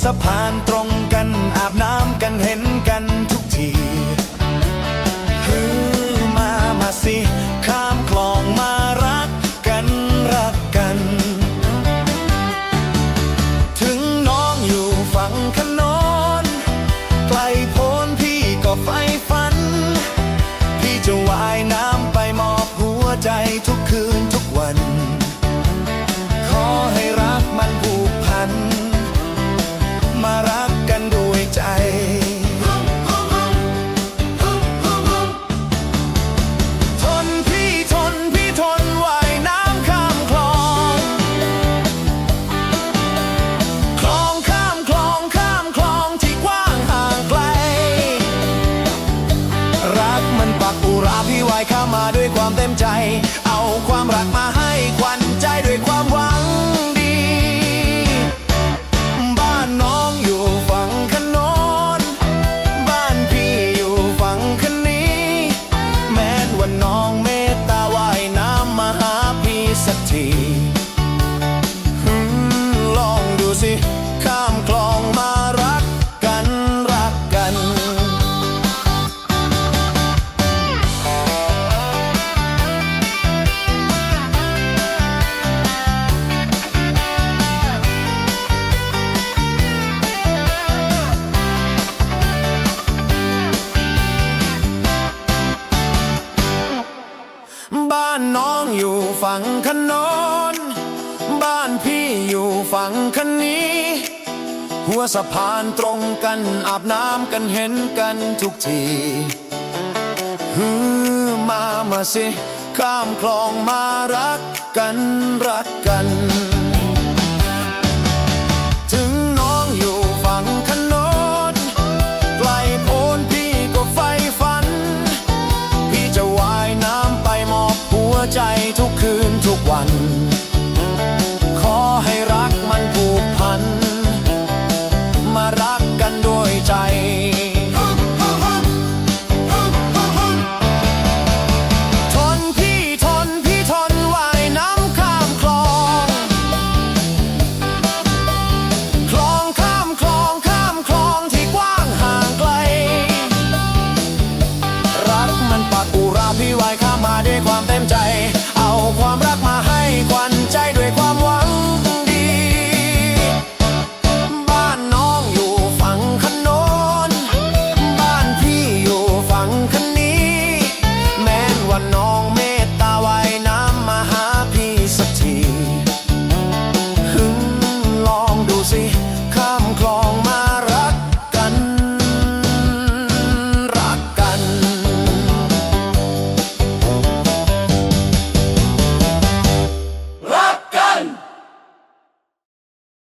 sa pantalon. ด้วยความเต็มใจ เอาความรักมาให้ควัน ฝั่งขนนบ้านพี่อยู่ฝั่งคันนี้ หัวสะพานตรงกันอาบน้ำกันเห็นกันทุกทีฮือมามาสิ ข้ามคลองมารักกันรักกัน